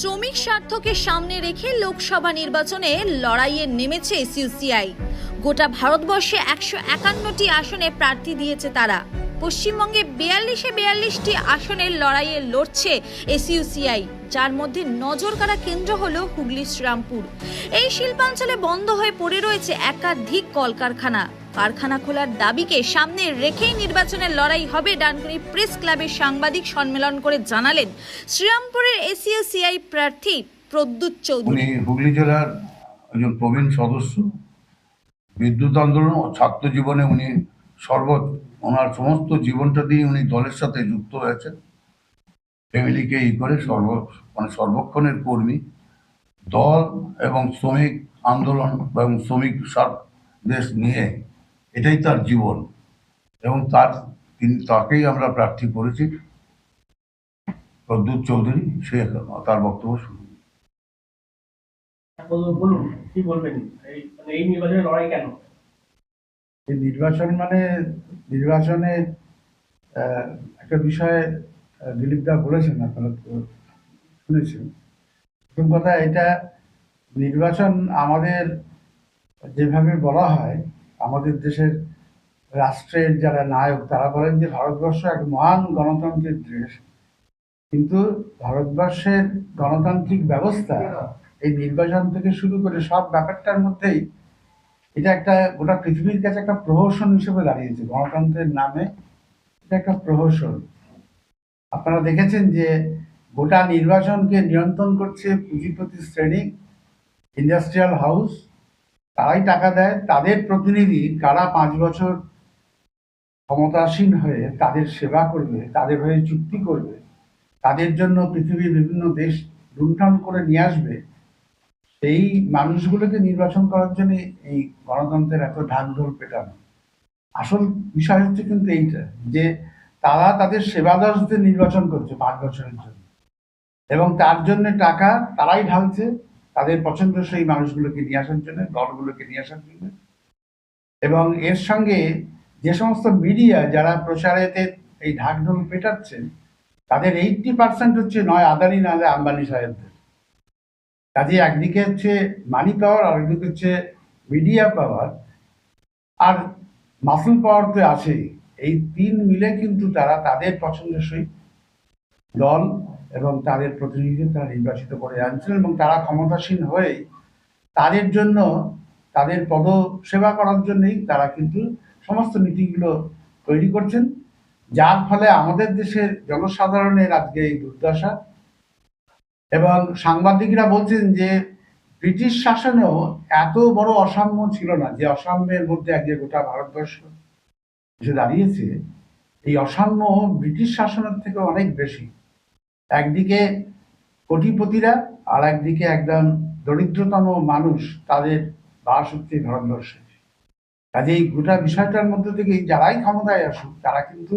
শ্রমিক স্বার্থকে সামনে রেখে লোকসভা নির্বাচনে লড়াইয়ে নেমেছে সিউসিআই গোটা ভারতবর্ষে একশো একান্নটি আসনে প্রার্থী দিয়েছে তারা। পশ্চিমবঙ্গে বিয়াল্লিশে বিয়াল্লিশটি আসনের লড়াইয়ে লড়ছে এসইউসিআই, যার মধ্যে নজর কাড়া কেন্দ্র হল হুগলি শ্রীরামপুর। এই শিল্পাঞ্চলে বন্ধ হয়ে পড়ে রয়েছে একাধিক কলকারখানা। কারখানা খোলার দাবিকে সামনে রেখেই নির্বাচনের লড়াই হবে ডানকুনি প্রেস ক্লাবের সাংবাদিক সম্মেলন করে জানালেন শ্রীরামপুরের এসইউসিআই প্রার্থী প্রদ্যুৎ চৌধুরী। হুগলি জেলার একজন প্রবীণ সদস্য। বিদ্যুৎ আন্দোলন ও ছাত্র জীবনে উনি সর্ব ওনার সমস্ত জীবনটা দিয়ে উনি দলের সাথে যুক্ত হয়েছেন। ফ্যামিলিকে ই করে সর্ব মানে সর্বক্ষণের কর্মী। দল এবং শ্রমিক আন্দোলন এবং শ্রমিক দেশ নিয়ে এটাই তার জীবন। এবং তার তিনি তাকেই আমরা প্রার্থী করেছি। প্রদ্যুৎ চৌধুরী সে তার বক্তব্য শুরু বলুন বলুন কি বলবেন? এই মানে নির্বাচনে লড়াই কেন? এই নির্বাচন মানে নির্বাচনে একটা বিষয় দিলীপ দা বলেছেন আপনারা তো শুনেছেন। প্রথম কথা এটা নির্বাচন আমাদের যেভাবে বলা হয় আমাদের দেশের রাষ্ট্রের যারা নায়ক, তারা বলেন যে ভারতবর্ষ এক মহান গণতন্ত্রের দেশ। কিন্তু ভারতবর্ষের গণতান্ত্রিক ব্যবস্থা, এই নির্বাচন থেকে শুরু করে সব ব্যাপারটার মধ্যেই এটা একটা গোটা পৃথিবীর কাছে একটা প্রহসন হিসেবে দাঁড়িয়েছে। গণতন্ত্রের নামে এটা একটা প্রহসন। আপনারা দেখেছেন যে গোটা নির্বাচনকে নিয়ন্ত্রণ করছে পুঁজিপতি শ্রেণি, ইন্ডাস্ট্রিয়াল হাউস তারাই টাকা দেয়, তাদের প্রতিনিধি কারা পাঁচ বছর ক্ষমতাসীন হয়ে তাদের সেবা করবে, তাদের হয়ে চুক্তি করবে, তাদের জন্য পৃথিবীর বিভিন্ন দেশ লুণ্ঠন করে নিয়ে আসবে, সেই মানুষগুলোকে নির্বাচন করার জন্য এই গণতন্ত্রের এত ঢাকঢোল পেটানো। আসল বিষয় হচ্ছে কিন্তু এইটা, যে তারা তাদের সেবাদাসদের নির্বাচন করছে পাঁচ বছরের জন্য। এবং তার জন্য টাকা তারাই ঢালছে তাদের পছন্দ সেই মানুষগুলোকে নিয়ে আসার জন্য, দলগুলোকে নিয়ে আসার জন্য। এবং এর সঙ্গে যে সমস্ত মিডিয়া যারা প্রচারেতে এই ঢাকঢোল পেটাচ্ছেন, তাদের এইটটি পার্সেন্ট হচ্ছে নয় আদানি, নাহলে আম্বানি সাহেবদের। কাজে একদিকে হচ্ছে মানি পাওয়ার আর একদিকে হচ্ছে মিডিয়া পাওয়ার আর মাসুল পাওয়ার তো আছেই। এই তিন মিলে কিন্তু তারা তাদের পছন্দসই দল এবং তাদের প্রতিনিধিদের তারা নির্বাচিত করে আনছেন এবং তারা ক্ষমতাসীন হয়ে তাদের জন্য তাদের পদ সেবা করার জন্যই তারা কিন্তু সমস্ত নীতিগুলো তৈরি করছেন। যার ফলে আমাদের দেশের জনসাধারণের আজকে এই দুর্দশা এবং সাংবাদিকরা বলছেন যে ব্রিটিশ শাসনেও এত বড় অসাম্য ছিল না, যে অসাম্যের মধ্যে আজকে গোটা ভারতবর্ষ এসে দাঁড়িয়েছে। এই অসাম্য ব্রিটিশ শাসনের থেকে অনেক বেশি। একদিকে কোটিপতিরা আর একদিকে একদম দরিদ্রতম মানুষ তাদের বাস হচ্ছে ভারতবর্ষে। কাজে এই গোটা বিষয়টার মধ্যে থেকে যারাই ক্ষমতায় আসুক, তারা কিন্তু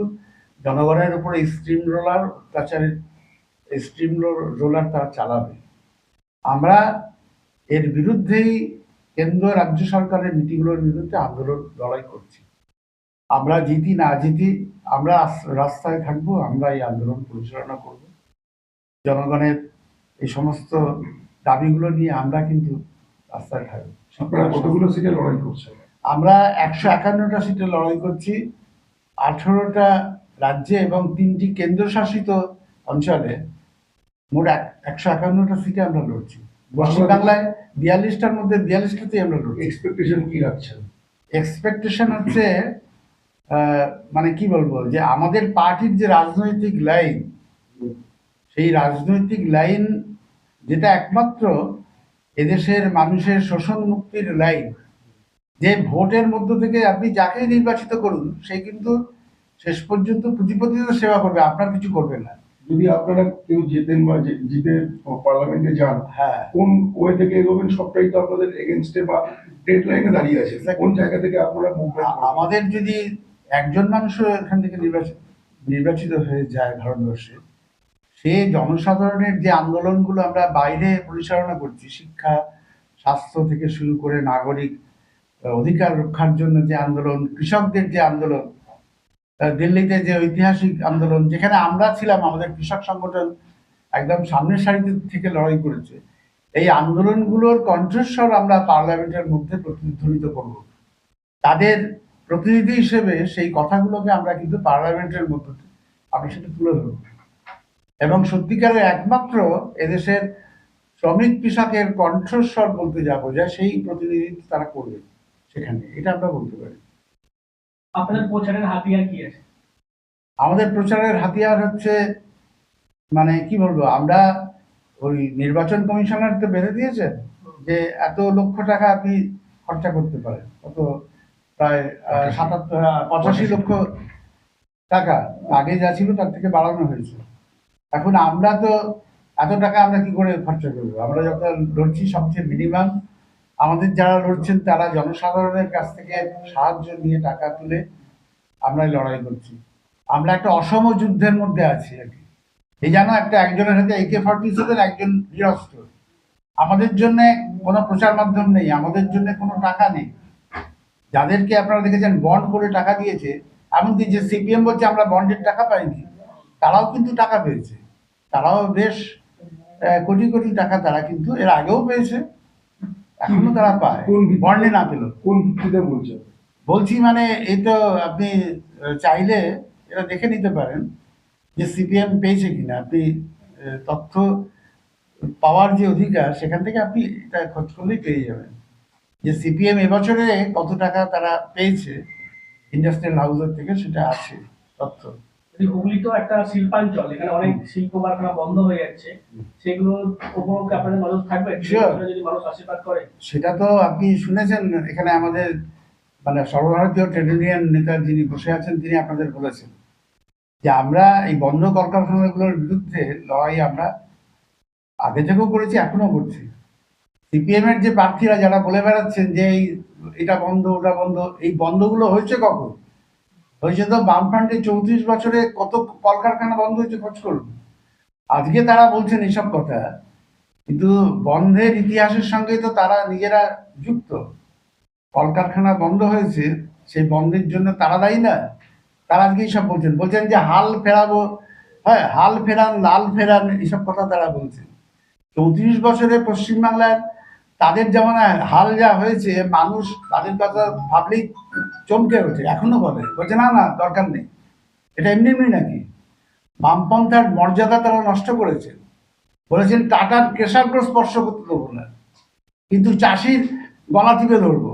জনগণের উপরে স্ট্রিম রোলার, অত্যাচারের স্ট্রিম রোলার তারা চালাবে। আমরা এর বিরুদ্ধেই কেন্দ্র, রাজ্য সরকারের নীতিগুলোর বিরুদ্ধে আন্দোলন, লড়াই করছি। আমরা জিতি না জিতি আমরা রাস্তায় থাকব, আমরা এই আন্দোলন পরিচালনা করব। জনগণের এই সমস্ত দাবিগুলো নিয়ে আমরা কিন্তু রাস্তায় থাকব কতগুলো সিটে লড়াই করছে আমরা একশো একান্নটা সিটে লড়াই করছি। আঠেরোটা রাজ্যে এবং তিনটি কেন্দ্রশাসিত অঞ্চলে মোট এক একশো একান্নটা সিটে আমরা লড়ছি। পশ্চিমবাংলায় বিয়াল্লিশটার মধ্যে বিয়াল্লিশটাতেই আমরা লড়ছি। এক্সপেকটেশন কি রাখছেন? এক্সপেকটেশন হচ্ছে আহ, মানে কি বলব যে আমাদের পার্টির যে রাজনৈতিক লাইন সেই রাজনৈতিক লাইন যেটা একমাত্র এদেশের মানুষের শোষণ মুক্তির লাইন। যে ভোটের মধ্য থেকে আপনি যাকেই নির্বাচিত করুন সে কিন্তু শেষ পর্যন্ত পুঁজিপতিদের সেবা করবে আপনার কিছু করবে না। যদি আপনারা কেউ জেতেন বা জিতে পার্লামেন্টে যান হ্যাঁ। কোন ওয়ে থেকে এগোবেন সবটাই তো আপনাদের এগেনস্টে বা ডেড লাইনে দাঁড়িয়ে আছে। কোন জায়গা থেকে আপনারা আমাদের যদি একজন মানুষও এখান থেকে নির্বাচিত নির্বাচিত হয়ে যায় ভারতবর্ষে সে জনসাধারণের যে আন্দোলনগুলো আমরা বাইরে পরিচালনা করছি, শিক্ষা, স্বাস্থ্য থেকে শুরু করে নাগরিক অধিকার রক্ষার জন্য যে আন্দোলন, কৃষকদের যে আন্দোলন দিল্লিতে যে ঐতিহাসিক আন্দোলন, যেখানে আমরা ছিলাম, আমাদের কৃষক সংগঠন একদম সামনের সারিতে থেকে লড়াই করেছে, এই আন্দোলনগুলোর কণ্ঠস্বর আমরা পার্লামেন্টের মধ্যে প্রতিধ্বনিত করব। তাদের প্রতিনিধি হিসেবে সেই কথাগুলোকে আমরা কিন্তু পার্লামেন্টের মধ্যে আমরা সেটা তুলে ধরব। এবং সত্যিকারের একমাত্র এদেশের শ্রমিক কৃষকের কণ্ঠস্বর বলতে যা বোঝায় সেই প্রতিনিধিত্ব তারা করবে সেখানে। এটা আমরা বলতে পারি। আপনাদের প্রচারের হাতিয়ার কি আছে? আমাদের প্রচারের হাতিয়ার হচ্ছে মানে কি বলব আমরা ওই নির্বাচন কমিশনার তো বেঁধে দিয়েছেন যে এত লক্ষ টাকা আপনি খরচা করতে পারেন। কত? প্রায় সাতাত্তর পঁচাশি লক্ষ টাকা। আগে যা ছিল তার থেকে বাড়ানো হয়েছে। এখন আমরা তো, এত টাকা আমরা কি করে খরচা করব? আমরা যখন লড়ছি সবচেয়ে মিনিমাম আমাদের যারা লড়ছেন তারা জনসাধারণের কাছ থেকে সাহায্য নিয়ে টাকা তুলে আমরা লড়াই করছি। আমরা একটা অসম যুদ্ধের মধ্যে আছি আর কি। এই যেন একটা একজনের হাতে একে ফর্টি সেভেন একজন নিরস্ত্র আমাদের জন্য কোনো প্রচার মাধ্যম নেই, আমাদের জন্য কোনো টাকা নেই। যাদেরকে আপনারা দেখেছেন বন্ড করে টাকা দিয়েছে, এমনকি যে সিপিএম বলছে, আমরা বন্ডের টাকা পাইনি, তারাও কিন্তু টাকা পেয়েছে। তারাও বেশ কোটি কোটি টাকা তারা কিন্তু এর আগেও পেয়েছে। এখনও তারা পায়। বন্ডে না পেল কোন ভিত্তিতে বলছেন? বলছি মানে এই তো আপনি চাইলে এটা দেখে নিতে পারেন যে সিপিএম পেয়েছে কিনা। আপনি তথ্য পাওয়ার যে অধিকার সেখান থেকে আপনি এটা খোঁজ করলেই পেয়ে যাবেন। যে সিপিএম এবছরে কত টাকা তারা পেয়েছে ইন্ডাস্ট্রিয়াল হাউসের থেকে সেটা আছে তথ্য। হুগলি তো একটা শিল্পাঞ্চল এখানে অনেক শিল্প কারখানা বন্ধ হয়ে যাচ্ছে। সেগুলোর উপর আপনাদের নজর থাকবে? যদি মানুষ আশীর্বাদ করে। সেটা তো আপনি শুনেছেন এখানে আমাদের মানে সর্বভারতীয় ট্রেড ইউনিয়ন নেতা যিনি বসে আছেন তিনি আপনাদের বলেছেন যে আমরা এই বন্ধ কলকারখানাগুলোর বিরুদ্ধে লড়াই আমরা আগে থেকেও করেছি এখনও করছি। সিপিএম এর যে প্রার্থীরা যারা বলে বেড়াচ্ছেন যে এই এটা বন্ধ ওটা বন্ধ এই বন্ধগুলো হয়েছে কখন? হয়েছে তো বামফ্রন্টে চৌত্রিশ বছরে কত কলকারখানা বন্ধ হয়েছে খোঁজ করুন। আজকে তারা বলছেন এসব কথা। কিন্তু বন্ধের ইতিহাসের সঙ্গে তো তারা নিজেরা যুক্ত। কলকারখানা বন্ধ হয়েছে, সেই বন্ধের জন্য তারা দায়ী না। তারা আজকে এইসব বলছেন। বলছেন যে হাল ফেরাবো হ্যাঁ হাল ফেরান, লাল ফেরান এইসব কথা তারা বলছেন। চৌত্রিশ বছরে পশ্চিমবাংলার তাদের যেমন হাল যা হয়েছে, মানুষ তাদের কথা ভাবলেই চমকে ওঠে, এখনও বলে। বলছে, না না, দরকার নেই। এটা এমনি এমনি নাকি? বামপন্থার মর্যাদা তারা নষ্ট করেছে। বলেছেন টাটার কেশাগ্র স্পর্শ করতে দেবো না, কিন্তু চাষির গলা টিপে ধরবো।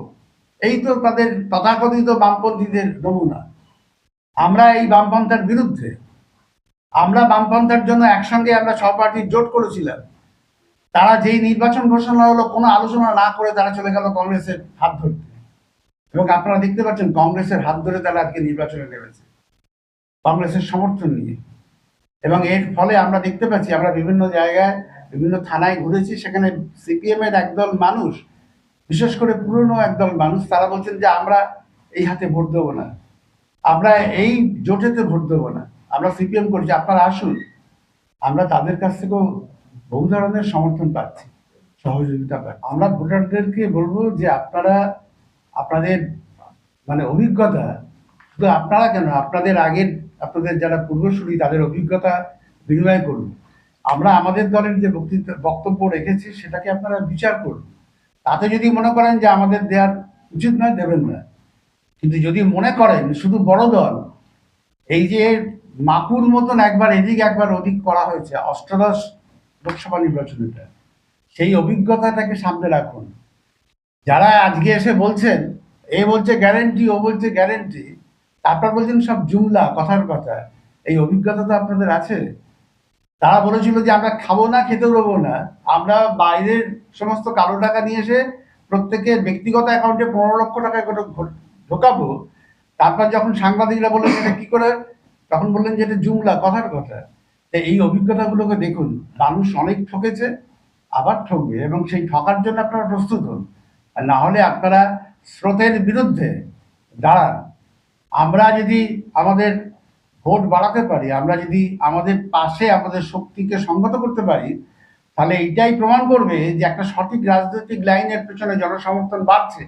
এই তো তাদের তথাকথিত বামপন্থীদের নমুনা। আমরা এই বামপন্থার বিরুদ্ধে, আমরা বামপন্থার জন্য একসঙ্গে আমরা সহপাঠী জোট করেছিলাম। তারা যেই নির্বাচন ঘোষণা হলো, কোনো আলোচনা না করে তারা চলে গেল কংগ্রেসের হাত ধরতে এবং আপনারা দেখতে পাচ্ছেন, কংগ্রেসের হাত ধরে তারা আজকে নির্বাচনে নেমেছে। কংগ্রেসের সমর্থন নিয়ে। এবং এর ফলে আমরা দেখতে পাচ্ছি, আমরা বিভিন্ন জায়গায়, বিভিন্ন থানায় ঘুরেছি, সেখানে সিপিএম এর একদল মানুষ, বিশেষ করে পুরনো একদল মানুষ, তারা বলছেন যে আমরা এই হাতে ভোট দেবো না। আমরা এই জোটেতে ভোট দেবো না। আমরা সিপিএম করছি, আপনারা আসুন। আমরা তাদের কাছ থেকেও বহু ধরনের সমর্থন পাচ্ছি, সহযোগিতা পাচ্ছি। আমরা ভোটারদেরকে বলব যে আপনারা, আপনাদের মানে অভিজ্ঞতা, শুধু আপনারা কেন, আপনাদের আগের, আপনাদের যারা পূর্বসূরি, তাদের অভিজ্ঞতা বিনিময় করুন। আমরা আমাদের দলের যে বক্তৃতা বক্তব্য রেখেছি, সেটাকে আপনারা বিচার করুন। তাতে যদি মনে করেন যে আমাদের দেওয়ার উচিত নয়, দেবেন না। কিন্তু যদি মনে করেন শুধু বড় দল, এই যে মাকুর মতন একবার এদিক একবার ওদিক করা হয়েছে, অষ্টাদশ লোকসভা নির্বাচনেটা সেই অভিজ্ঞতাটাকে সামনে রাখুন। যারা আজকে এসে বলছেন, এ বলছে গ্যারেন্টি ও বলছে গ্যারেন্টি তারপর বলছেন সব জুমলা, কথার কথা। এই অভিজ্ঞতা তো আপনাদের আছে। তারা বলেছিল যে আমরা খাব না, খেতে দেবো না। আমরা বাইরের সমস্ত কালো টাকা নিয়ে এসে প্রত্যেকের ব্যক্তিগত অ্যাকাউন্টে পনেরো লক্ষ টাকা করে ঢোকাবো। তারপর যখন সাংবাদিকরা বললেন, এটা কি করে? তখন বললেন যে এটা জুমলা, কথার কথা। এই অভিজ্ঞতাগুলোকে দেখুন, মানুষ অনেক ঠকেছে, আবার ঠকবে এবং সেই ঠকার জন্য আপনারা প্রস্তুত হন। আর না হলে আপনারা স্রোতের বিরুদ্ধে দাঁড়ান। আমরা যদি আমাদের ভোট বাড়াতে পারি, আমরা যদি আমাদের পাশে আমাদের শক্তিকে সংগত করতে পারি, তাহলে এইটাই প্রমাণ করবে যে একটা সঠিক রাজনৈতিক লাইনের পেছনে জনসমর্থন বাড়ছে।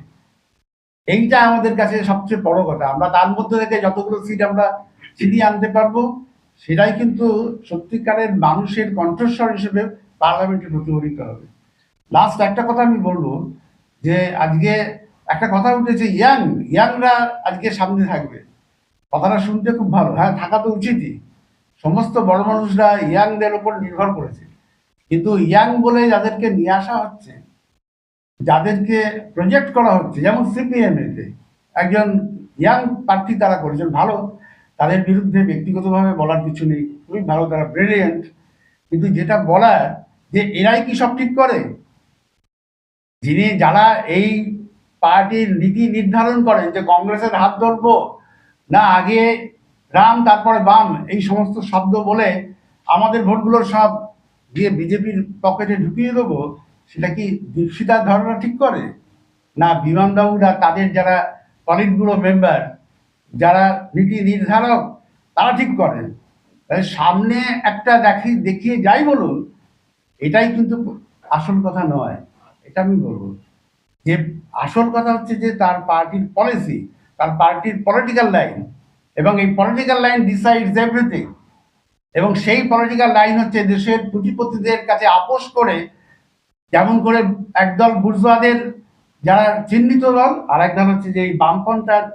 এইটা আমাদের কাছে সবচেয়ে বড় কথা। আমরা তার মধ্যে থেকে যতগুলো সিট আমরা ছিনিয়ে আনতে পারব সেটাই কিন্তু সত্যিকারের মানুষের কণ্ঠস্বর হিসেবে পার্লামেন্টে প্রতিফলিত হবে। লাস্ট একটা কথা আমি বলব যে আজকে একটা কথা উঠেছে, ইয়াং, ইয়াংরা আজকে সামনে থাকবে। কথাটা শুনতে খুব ভালো। হ্যাঁ থাকা তো উচিতই। সমস্ত বড় মানুষরা ইয়াংদের ওপর নির্ভর করেছে। কিন্তু ইয়াং বলে যাদেরকে নিয়ে আসা হচ্ছে, যাদেরকে প্রজেক্ট করা হচ্ছে, যেমন সিপিএম এতে একজন ইয়াং প্রার্থী তারা করেছেন, ভালো। তাদের বিরুদ্ধে ব্যক্তিগতভাবে বলার কিছু নেই। খুবই ভালো, তারা ব্রিলিয়েন্ট কিন্তু যেটা বলার, যে এরাই কি সব ঠিক করে? যিনি যারা এই পার্টির নীতি নির্ধারণ করেন যে কংগ্রেসের হাত ধরবো, না আগে রাম, তারপরে বাম, এই সমস্ত শব্দ বলে আমাদের ভোটগুলো সব দিয়ে বিজেপির পকেটে ঢুকিয়ে দেবো, সেটা কি দীপশিতার ধারণা ঠিক করে? না বিমানবাবুরা তাদের যারা পলিটগুলো মেম্বার যারা নীতি নির্ধারক, তারা ঠিক করেন। সামনে একটা দেখি, দেখিয়ে যাই বলুন, এটাই কিন্তু আসল কথা নয়। এটা আমি বলব যে, আসল কথা হচ্ছে যে, তার পার্টির পলিসি তার পার্টির পলিটিক্যাল লাইন এবং এই পলিটিক্যাল লাইন ডিসাইডস এভরিথিং এবং সেই পলিটিক্যাল লাইন হচ্ছে দেশের পুঁজিপতিদের কাছে আপোষ করে, যেমন করে একদল বুর্জোয়াদের যারা চিহ্নিত দল আর এক দল হচ্ছে যে এই বামপন্থার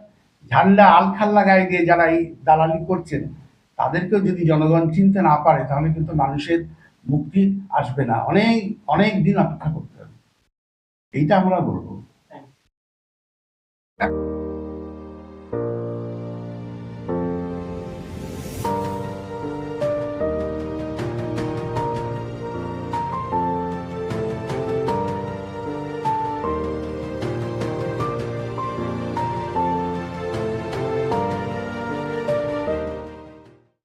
ঝান্ডা আলখাল্লা গায়ে দিয়ে যারা এই দালালি করছেন তাদেরকেও যদি জনগণ চিনতে না পারে তাহলে কিন্তু মানুষের মুক্তি আসবে না। অনেক অনেক দিন অপেক্ষা করতে হবে। এইটা আমরা বলব।